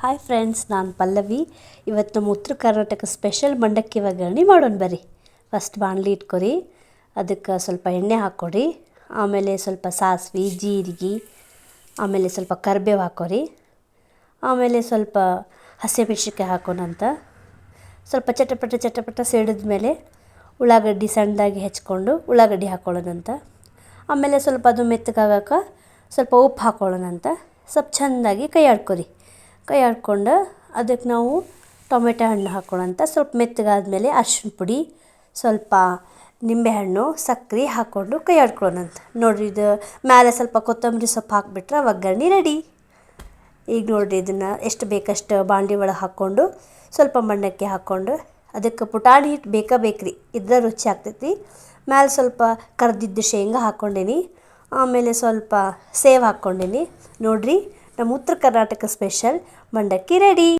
Hi friends ನಾನು ಪಲ್ಲವಿ. ಇವತ್ತು ನಮ್ಮ ಉತ್ತರ ಕರ್ನಾಟಕ ಸ್ಪೆಷಲ್ ಮಂಡಕ್ಕಿ ಒಗ್ಗರಣೆ ಮಾಡೋಣ ಬರ್ರಿ. ಫಸ್ಟ್ ಬಾಣಲಿ ಇಟ್ಕೊರಿ. ಅದಕ್ಕೆ ಸ್ವಲ್ಪ ಎಣ್ಣೆ ಹಾಕ್ಕೊರಿ ಆಮೇಲೆ ಸ್ವಲ್ಪ ಸಾಸಿವೆ, ಜೀರಿಗೆ, ಆಮೇಲೆ ಸ್ವಲ್ಪ ಕರಿಬೇವು ಹಾಕೋರಿ ಆಮೇಲೆ ಸ್ವಲ್ಪ ಹಸಿಮೆಣ್ಸಿನ್ಕಾಯಿ ಹಾಕೋಣಂತ ಸ್ವಲ್ಪ ಚಟಪಟ ಚಟಪಟ ಸಿಡಿದ ಮೇಲೆ ಉಳ್ಳಾಗಡ್ಡಿ ಸಣ್ಣದಾಗಿ ಹೆಚ್ಕೊಂಡು ಉಳ್ಳಾಗಡ್ಡಿ ಹಾಕ್ಕೊಳ್ಳೋಣಂತ ಆಮೇಲೆ ಸ್ವಲ್ಪ ಅದು ಮೆತ್ತಗಾಗಕ್ಕೆ ಸ್ವಲ್ಪ ಉಪ್ಪು ಹಾಕ್ಕೊಳ್ಳೋಣಂತ ಸ್ವಲ್ಪ ಚೆಂದಾಗಿ ಕೈ ಆಡ್ಕೊರಿ ಕೈ ಆಡ್ಕೊಂಡು ಅದಕ್ಕೆ ನಾವು ಟೊಮೆಟೊ ಹಣ್ಣು ಹಾಕ್ಕೊಳ್ಳೋಂಥ ಸ್ವಲ್ಪ ಮೆತ್ತಗಾದ್ಮೇಲೆ ಅರ್ಶಿಣ ಪುಡಿ, ಸ್ವಲ್ಪ ನಿಂಬೆಹಣ್ಣು ಸಕ್ರೆ ಹಾಕ್ಕೊಂಡು ಕೈ ಆಡ್ಕೊಳ್ಳೋಣಂತ ನೋಡಿರಿ, ಇದು ಮೇಲೆ ಸ್ವಲ್ಪ ಕೊತ್ತಂಬರಿ ಸೊಪ್ಪು ಹಾಕ್ಬಿಟ್ರೆ ಒಗ್ಗರಣೆ ರೆಡಿ. ಈಗ ನೋಡಿರಿ, ಇದನ್ನು ಎಷ್ಟು ಬೇಕಷ್ಟು ಬಾಂಡಿ ಒಳಗೆ ಹಾಕ್ಕೊಂಡು ಸ್ವಲ್ಪ ಮಣ್ಣಕ್ಕೆ ಹಾಕ್ಕೊಂಡು ಅದಕ್ಕೆ ಪುಟಾಣಿ ಹಿಟ್ಟು ಬೇಕಾ ಬೇಕ್ರಿ, ಇದ್ರ ರುಚಿ ಆಗ್ತೈತಿ. ಮ್ಯಾಲೆ ಸ್ವಲ್ಪ ಕರೆದಿದ್ದು ಶೇಂಗಾ ಹಾಕ್ಕೊಂಡೇನಿ, ಆಮೇಲೆ ಸ್ವಲ್ಪ ಸೇವ್ ಹಾಕ್ಕೊಂಡೇನಿ. ನೋಡಿರಿ ನಮ್ಮ ಉತ್ತರ ಕರ್ನಾಟಕ ಸ್ಪೆಷಲ್ ಮಂಡಕ್ಕಿ ರೆಡಿ.